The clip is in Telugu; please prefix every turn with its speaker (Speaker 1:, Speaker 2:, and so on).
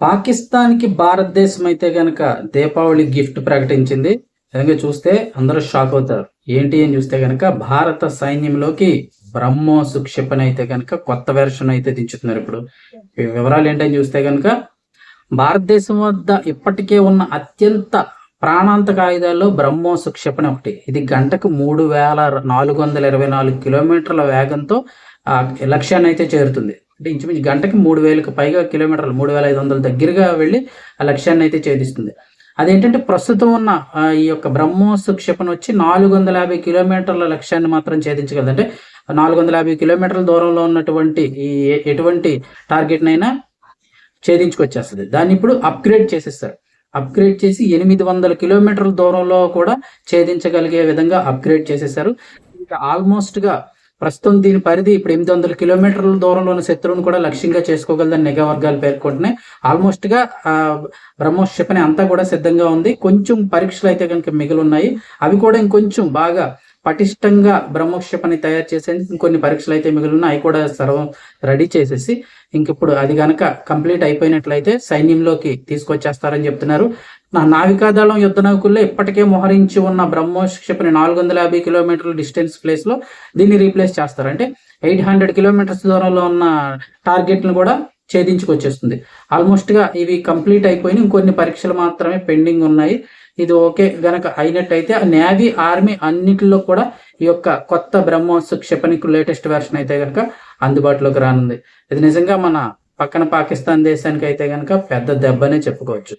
Speaker 1: పాకిస్తాన్కి భారతదేశం అయితే కనుక దీపావళి గిఫ్ట్ ప్రకటించింది. నిజంగా చూస్తే అందరూ షాక్ అవుతారు. ఏంటి అని చూస్తే కనుక భారత సైన్యంలోకి బ్రహ్మోస్ క్షిపణి అయితే కనుక కొత్త వెర్షన్ అయితే దించుతున్నారు ఇప్పుడు. వివరాలు ఏంటని చూస్తే కనుక భారతదేశం వద్ద ఇప్పటికే ఉన్న అత్యంత ప్రాణాంతక ఆయుధాల్లో బ్రహ్మోస్ క్షిపణి ఒకటి. ఇది గంటకు మూడు వేల నాలుగు వందల ఇరవై నాలుగు కిలోమీటర్ల వేగంతో ఆ లక్ష్యాన్ని అయితే చేరుతుంది. అంటే ఇంచుమించు గంటకి మూడు వేలకు పైగా కిలోమీటర్లు మూడు వేల ఐదు వందల దగ్గరగా వెళ్ళి ఆ లక్ష్యాన్ని అయితే ఛేదిస్తుంది. అదేంటంటే ప్రస్తుతం ఉన్న ఈ యొక్క బ్రహ్మోస్ క్షిపణి వచ్చి నాలుగు వందల యాభై కిలోమీటర్ల లక్ష్యాన్ని మాత్రం ఛేదించగలదు. అంటే నాలుగు వందల యాభై కిలోమీటర్ల దూరంలో ఉన్నటువంటి ఈ ఎటువంటి టార్గెట్నైనా ఛేదించుకొచ్చేస్తుంది. దాన్ని ఇప్పుడు అప్గ్రేడ్ చేసేస్తారు. అప్గ్రేడ్ చేసి ఎనిమిది వందల కిలోమీటర్ల దూరంలో కూడా ఛేదించగలిగే విధంగా అప్గ్రేడ్ చేసేసారు ఇంకా ఆల్మోస్ట్గా ప్రస్తుతం దీని పరిధి ఇప్పుడు ఎనిమిది వందల కిలోమీటర్ల దూరంలో ఉన్న శత్రువును కూడా లక్ష్యంగా చేసుకోగలదని నిఘా వర్గాలు పేర్కొంటున్నాయి. ఆల్మోస్ట్గా బ్రహ్మోస్ క్షిపణి అంతా కూడా సిద్ధంగా ఉంది. కొంచెం పరీక్షలు అయితే కనుక మిగిలి ఉన్నాయి. అవి కూడా ఇంకొంచెం బాగా పటిష్టంగా బ్రహ్మోక్షిపణి తయారు చేసేందుకు ఇంకొన్ని పరీక్షలు అయితే మిగిలిన అవి కూడా సర్వం రెడీ చేసేసి ఇంక ఇప్పుడు అది కనుక కంప్లీట్ అయిపోయినట్లయితే సైన్యంలోకి తీసుకొచ్చేస్తారని చెప్తున్నారు. నా నావికాదళం యుద్ధ నౌకల్లో ఇప్పటికే మోహరించి ఉన్న బ్రహ్మోస్ క్షిపణి నాలుగు వందల యాభై కిలోమీటర్ల డిస్టెన్స్ ప్లేస్లో దీన్ని రీప్లేస్ చేస్తారు. అంటే ఎయిట్ హండ్రెడ్ కిలోమీటర్స్ దూరంలో ఉన్న టార్గెట్ను కూడా ఛేదించుకొచ్చేస్తుంది. ఆల్మోస్ట్గా ఇవి కంప్లీట్ అయిపోయి ఇంకొన్ని పరీక్షలు మాత్రమే పెండింగ్ ఉన్నాయి. ఇది ఓకే గనక అయినట్టయితే నేవీ ఆర్మీ అన్నిటిలో కూడా ఈ యొక్క కొత్త బ్రహ్మోస్ క్షిపణికి లేటెస్ట్ వెర్షన్ అయితే కనుక అందుబాటులోకి రానుంది. ఇది నిజంగా మన పక్కన పాకిస్తాన్ దేశానికి అయితే కనుక పెద్ద దెబ్బనే చెప్పుకోవచ్చు.